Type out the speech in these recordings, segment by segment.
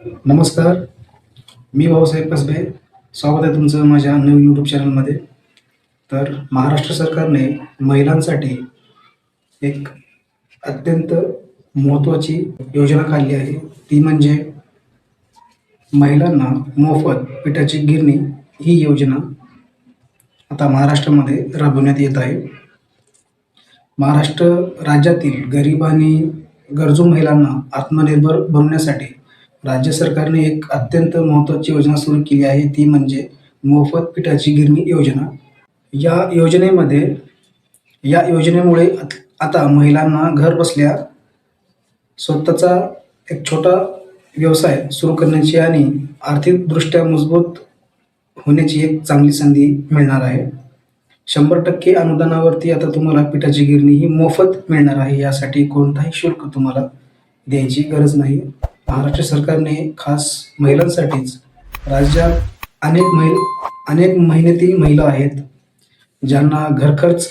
नमस्कार. मी भाऊसाहेब कसबे. स्वागत आहे तुमचं माझ्या नवीन यूट्यूब चॅनलमध्ये तर महाराष्ट्र सरकारने महिलांसाठी एक अत्यंत महत्त्वाची योजना काढली आहे. ती म्हणजे महिलांना मोफत पिठाची गिरणी ही योजना आता महाराष्ट्रामध्ये राबवण्यात येत आहे. महाराष्ट्र राज्यातील गरीब आणि गरजू महिलांना आत्मनिर्भर बनवण्यासाठी राज्य सरकारने एक अत्यंत महत्त्वाची योजना सुरू केली आहे. ती म्हणजे मोफत पिठाची गिरणी योजना. या योजनेमध्ये या योजनेमुळे आता महिलांना घर बसल्या स्वतःचा एक छोटा व्यवसाय सुरू करण्याची आणि आर्थिकदृष्ट्या मजबूत होण्याची एक चांगली संधी मिळणार आहे. शंभर टक्के अनुदानावरती आता तुम्हाला पिठाची गिरणी ही मोफत मिळणार आहे. यासाठी कोणताही शुल्क तुम्हाला द्यायची गरज नाही. महाराष्ट्र सरकारने खास महिलांसाठीच राज्यात अनेक महिल अनेक मेहनती महिला आहेत ज्यांना घरखर्च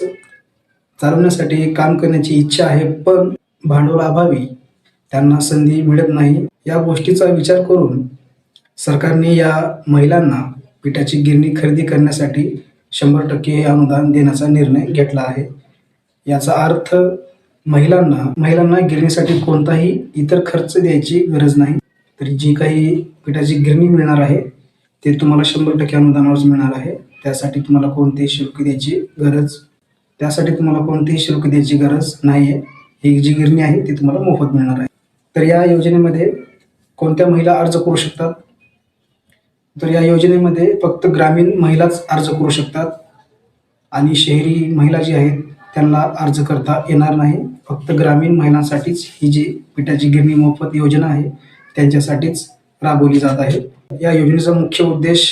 चालवण्यासाठी काम करण्याची इच्छा आहे पण भांडवलाअभावी त्यांना संधी मिळत नाही. या गोष्टीचा विचार करून सरकारने या महिलांना पिठाची गिरणी खरेदी करण्यासाठी शंभर टक्के हे अनुदान देण्याचा निर्णय घेतला आहे. याचा अर्थ महिलांना महिलांना गिरणीसाठी कोणताही इतर खर्च द्यायची गरज नाही. तर जी काही पिठाची गिरणी मिळणार आहे ते तुम्हाला शंभर टक्के अनुदानावरच मिळणार आहे. त्यासाठी तुम्हाला कोणतेही शुल्क द्यायची गरज त्यासाठी तुम्हाला कोणतेही शुल्क द्यायची गरज नाही आहे ही जी गिरणी आहे ती तुम्हाला मोफत मिळणार आहे. तर या योजनेमध्ये कोणत्या महिला अर्ज करू शकतात? तर या योजनेमध्ये फक्त ग्रामीण महिलाच अर्ज करू शकतात. आणि शहरी महिला जी आहेत त्यांना अर्ज करता येणार नाही. फक्त ग्रामीण महिलांसाठीच ही जी पिठाची गिरणी मोफत योजना आहे त्यांच्यासाठीच राबवली जात आहे. या योजनेचा मुख्य उद्देश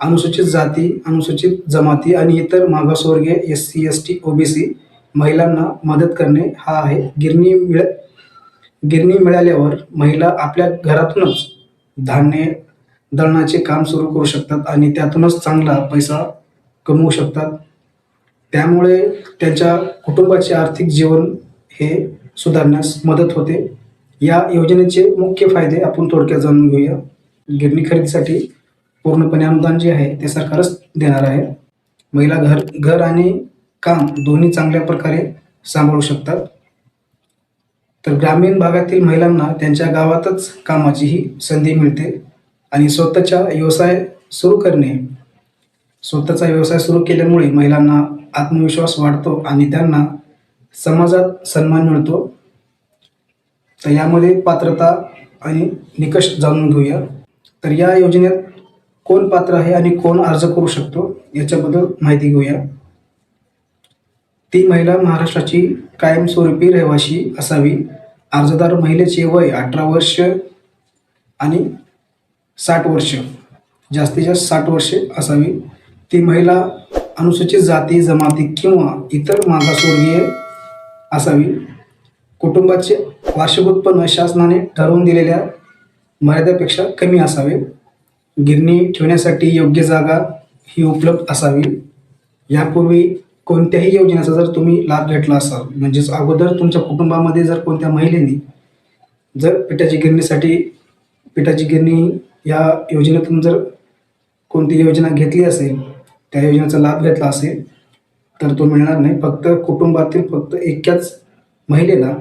अनुसूचित जाती अनुसूचित जमाती आणि इतर मागासवर्गीय S C S T OBC महिलांना मदत करणे हा आहे. गिरणी मिळ गिरणी मिळाल्यावर महिला आपल्या घरातूनच धान्य दळणाचे काम सुरू करू शकतात आणि त्यातूनच चांगला पैसा कमवू शकतात. त्यामुळे त्यांच्या कुटुंबाचे आर्थिक जीवन हे सुधारण्यास मदत होते. या योजनेचे मुख्य फायदे आपण थोडक्यात जाणून घेऊया. गिरणी खरेदीसाठी पूर्णपणे अनुदान जे आहे ते सरकारच देणार आहे. महिला घर घर आणि काम दोन्ही चांगल्या प्रकारे सांभाळू शकतात. तर ग्रामीण भागातील महिलांना त्यांच्या गावातच कामाची ही संधी मिळते आणि स्वतःचा व्यवसाय सुरू करणे स्वतःचा व्यवसाय सुरू केल्यामुळे महिलांना आत्मविश्वास वाढतो आणि त्यांना समाजात सन्मान मिळतो. तर यामध्ये पात्रता आणि निकष जाणून घेऊया. तर या योजनेत कोण पात्र आहे आणि कोण अर्ज करू शकतो याच्याबद्दल माहिती घेऊया. ती महिला महाराष्ट्राची कायमस्वरूपी रहिवाशी असावी. अर्जदार महिलेचे वय अठरा वर्ष आणि साठ वर्ष. जास्तीत जास्त साठ वर्षे असावी. ती महिला अनुसूचित जाती जमाती किंवा इतर मागासवर्गीय असावी. कुटुंबाचे वार्षिक उत्पन्न शासनाने ठरवून दिलेल्या मर्यादेपेक्षा कमी असावे. गिरणी ठेवण्यासाठी योग्य जागा ही उपलब्ध असावी. यापूर्वी कोणत्याही योजनेचा जर तुम्ही लाभ घेतला असाल म्हणजेच अगोदर तुमच्या कुटुंबामध्ये जर कोणत्या महिलेने जर पिठाची गिरणीसाठी पिठाची गिरणी या योजनेतून जर कोणती योजना घेतली असेल त्या योजनेचा लाभ घेतला असेल तर तो मिळणार नाही. फक्त कुटुंबातील फक्त एकाच महिलेला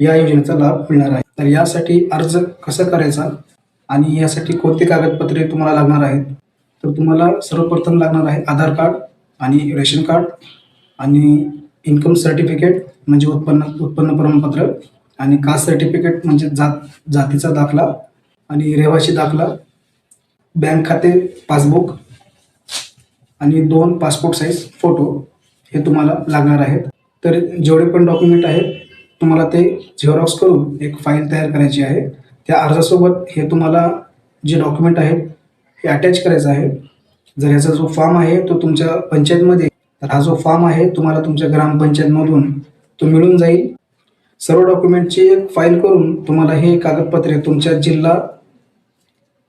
या योजनेचा लाभ मिळणार आहे. तर यासाठी अर्ज कसा करायचा आणि यासाठी कोणती कागदपत्रे तुम्हाला लागणार आहेत? तर तुम्हाला सर्वप्रथम लागणार आहे आधार कार्ड आणि रेशन कार्ड आणि इन्कम सर्टिफिकेट म्हणजे उत्पन्न उत्पन्न प्रमाणपत्र आणि कास्ट सर्टिफिकेट म्हणजे जात जातीचा दाखला आणि रहिवासी दाखला बँक खाते पासबुक आणि दोन पासपोर्ट साईज फोटो हे तुम्हाला लागणार आहेत. तर जेवढे पण डॉक्युमेंट आहेत तुम्हाला ते झेरॉक्स करून एक फाईल तयार करायची आहे. त्या अर्जासोबत हे तुम्हाला जे डॉक्युमेंट आहेत हे अटॅच करायचं आहे. जर ह्याचा जो फॉर्म आहे तो तुमच्या पंचायतमध्ये तर हा जो फॉर्म आहे तुम्हाला तुमच्या ग्रामपंचायतमधून तो मिळून जाईल. सर्व डॉक्युमेंटची एक फाईल करून तुम्हाला हे कागदपत्रे तुमच्या जिल्हा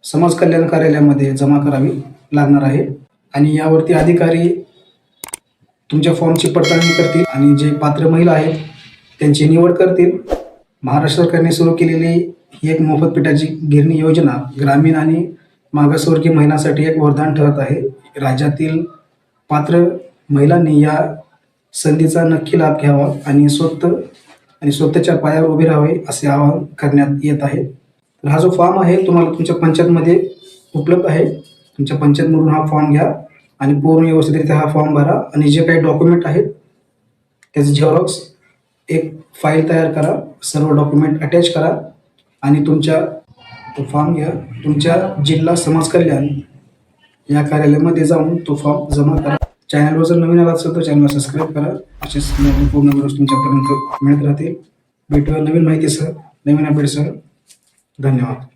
समाज कल्याण कार्यालयामध्ये जमा करावी लागणार आहे. आणि यावरती अधिकारी तुमच्या फॉर्मची पडताळणी करतील आणि जे पात्र महिला आहेत त्यांची निवड करतील. महाराष्ट्र सरकारने सुरू केलेली ही एक मोफत पिठाची गिरणी योजना ग्रामीण आणि मागासवर्गीय महिलांसाठी एक वरदान ठरत आहे. राज्यातील पात्र महिलांनी या संधीचा नक्की लाभ घ्यावा आणि स्वतः आणि स्वतःच्या पायावर उभे राहावे असे आवाहन करण्यात येत आहे. तर हा जो फॉर्म आहे तुम्हाला तुमच्या पंचायतमध्ये उपलब्ध आहे. तुमच्या पंचायतमधून हा फॉर्म घ्या आणि पूर्ण व्यवस्थितरित्या हा फॉर्म भरा. आणि जे काही डॉक्युमेंट आहेत त्याचे झेरॉक्स एक फाईल तयार करा सर्व डॉक्युमेंट अटॅच करा आणि तुमच्या तो फॉर्म घ्या. तुमच्या जिल्हा समाज कल्याण या कार्यालयामध्ये जाऊन तो फॉर्म जमा करा. चॅनलवर जर नवीन आला असेल तर चॅनलला सबस्क्राईब करा. असेच नवीन पूर्ण व्हिडिओज तुमच्यापर्यंत मिळत राहतील. भेटूया नवीन माहितीसह नवीन अपडेटसह धन्यवाद.